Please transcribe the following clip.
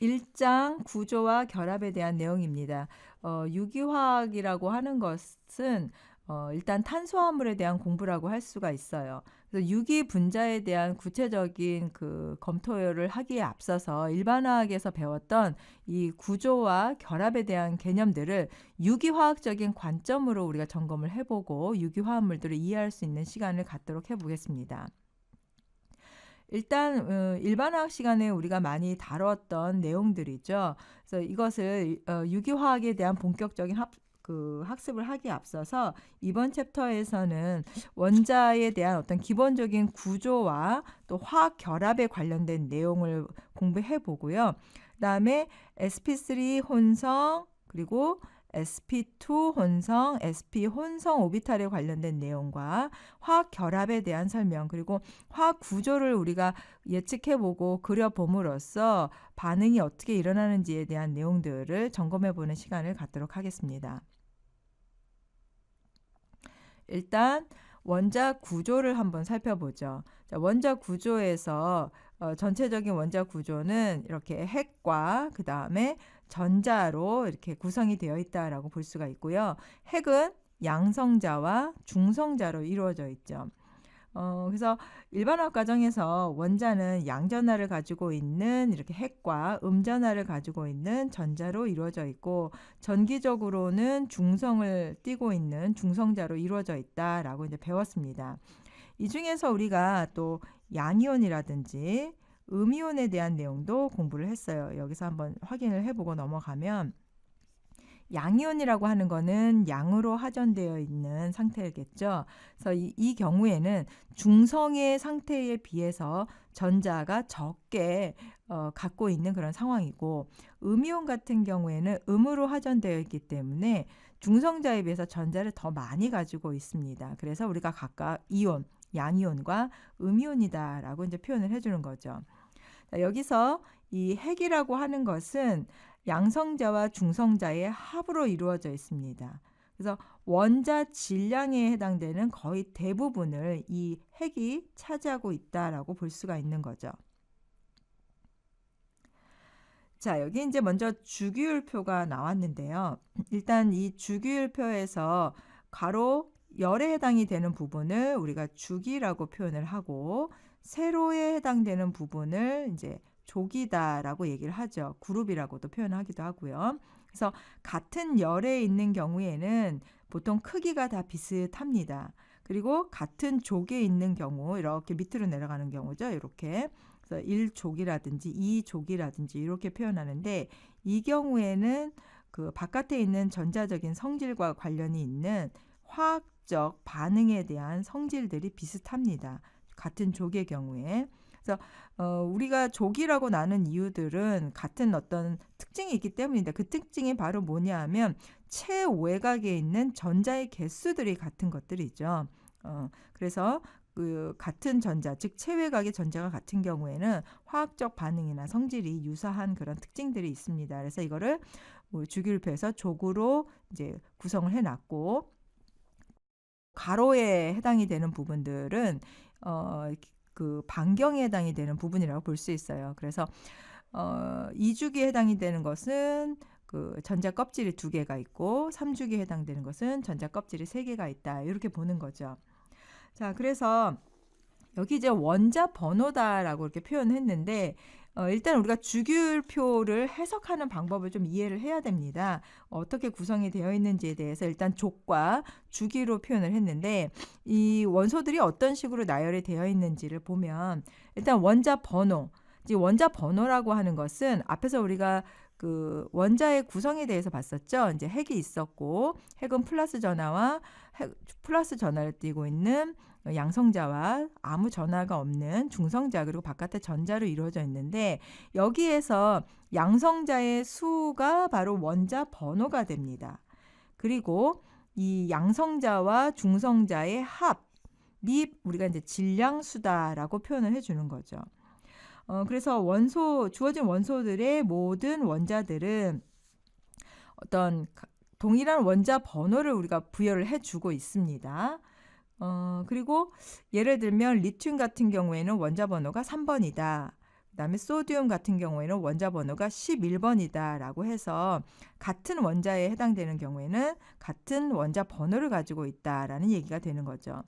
1장 구조와 결합에 대한 내용입니다. 어, 유기화학이라고 하는 것은 어, 일단 탄수화물에 대한 공부라고 할 수가 있어요. 그래서 유기 분자에 대한 구체적인 그 검토를 하기에 앞서서 일반화학에서 배웠던 이 구조와 결합에 대한 개념들을 유기화학적인 관점으로 우리가 점검을 해보고 유기화합물들을 이해할 수 있는 시간을 갖도록 해보겠습니다. 일단 어, 일반화학 시간에 우리가 많이 다뤘던 내용들이죠. 그래서 이것을 어, 유기화학에 대한 본격적인 합, 그 학습을 하기에 앞서서 이번 챕터에서는 원자에 대한 어떤 기본적인 구조와 또 화학 결합에 관련된 내용을 공부해 보고요. 그다음에 sp3 혼성 그리고 sp2 혼성, sp 혼성 오비탈에 관련된 내용과 화학 결합에 대한 설명 그리고 화학 구조를 우리가 예측해 보고 그려 봄으로써 반응이 어떻게 일어나는지에 대한 내용들을 점검해 보는 시간을 갖도록 하겠습니다. 일단 원자 구조를 한번 살펴보죠. 자, 원자 구조에서 어, 전체적인 원자 구조는 이렇게 핵과 그 다음에 전자로 이렇게 구성이 되어 있다라고 볼 수가 있고요. 핵은 양성자와 중성자로 이루어져 있죠. 어, 그래서 일반화학 과정에서 원자는 양전하를 가지고 있는 이렇게 핵과 음전하를 가지고 있는 전자로 이루어져 있고 전기적으로는 중성을 띠고 있는 중성자로 이루어져 있다라고 이제 배웠습니다. 이 중에서 우리가 또 양이온이라든지 음이온에 대한 내용도 공부를 했어요. 여기서 한번 확인을 해보고 넘어가면 양이온이라고 하는 거는 양으로 하전되어 있는 상태겠죠. 그래서 이, 이, 경우에는 중성의 상태에 비해서 전자가 적게 어, 갖고 있는 그런 상황이고 음이온 같은 경우에는 음으로 하전되어 있기 때문에 중성자에 비해서 전자를 더 많이 가지고 있습니다. 그래서 우리가 각각 이온, 양이온과 음이온이다라고 이제 표현을 해주는 거죠. 자, 여기서 이 핵이라고 하는 것은 양성자와 중성자의 합으로 이루어져 있습니다. 그래서 원자 질량에 해당되는 거의 대부분을 이 핵이 차지하고 있다라고 볼 수가 있는 거죠. 자, 여기 이제 먼저 주기율표가 나왔는데요. 일단 이 주기율표에서 가로 열에 해당이 되는 부분을 우리가 주기라고 표현을 하고 세로에 해당되는 부분을 이제 조기다라고 얘기를 하죠. 그룹이라고도 표현하기도 하고요. 그래서 같은 열에 있는 경우에는 보통 크기가 다 비슷합니다. 그리고 같은 족에 있는 경우 이렇게 밑으로 내려가는 경우죠. 이렇게 그래서 1족이라든지 2족이라든지 이렇게 표현하는데 이 경우에는 그 바깥에 있는 전자적인 성질과 관련이 있는 화학 적 반응에 대한 성질들이 비슷합니다. 같은 족의 경우에. 그래서 어, 우리가 족이라고 나는 이유들은 같은 어떤 특징이 있기 때문인데 그 특징이 바로 뭐냐 하면 최외곽에 있는 전자의 개수들이 같은 것들이죠. 어, 그래서 그 같은 전자, 즉 체외각의 전자가 같은 경우에는 화학적 반응이나 성질이 유사한 그런 특징들이 있습니다. 그래서 이거를 뭐 주기율표에서 족으로 이제 구성을 해놨고 가로에 해당이 되는 부분들은 어, 그 반경에 해당이 되는 부분이라고 볼 수 있어요. 그래서 어, 2주기에 해당이 되는 것은 그 전자 껍질이 두 개가 있고 3주기에 해당되는 것은 전자 껍질이 세 개가 있다. 이렇게 보는 거죠. 자, 그래서 여기 이제 원자 번호다라고 이렇게 표현했는데 어, 일단 우리가 주기율표를 해석하는 방법을 좀 이해를 해야 됩니다. 어떻게 구성이 되어 있는지에 대해서 일단 족과 주기로 표현을 했는데 이 원소들이 어떤 식으로 나열이 되어 있는지를 보면 일단 원자 번호, 원자 번호라고 하는 것은 앞에서 우리가 그 원자의 구성에 대해서 봤었죠. 이제 핵이 있었고 핵은 플러스 전하와 핵, 플러스 전하를 띠고 있는 양성자와 아무 전하가 없는 중성자 그리고 바깥에 전자로 이루어져 있는데 여기에서 양성자의 수가 바로 원자 번호가 됩니다. 그리고 이 양성자와 중성자의 합이 우리가 이제 질량수다라고 표현을 해 주는 거죠. 어, 그래서 원소 주어진 원소들의 모든 원자들은 어떤 동일한 원자 번호를 우리가 부여를 해주고 있습니다. 어, 그리고 예를 들면 리튬 같은 경우에는 원자 번호가 3번이다. 그다음에 소디움 같은 경우에는 원자 번호가 11번이다라고 해서 같은 원자에 해당되는 경우에는 같은 원자 번호를 가지고 있다라는 얘기가 되는 거죠.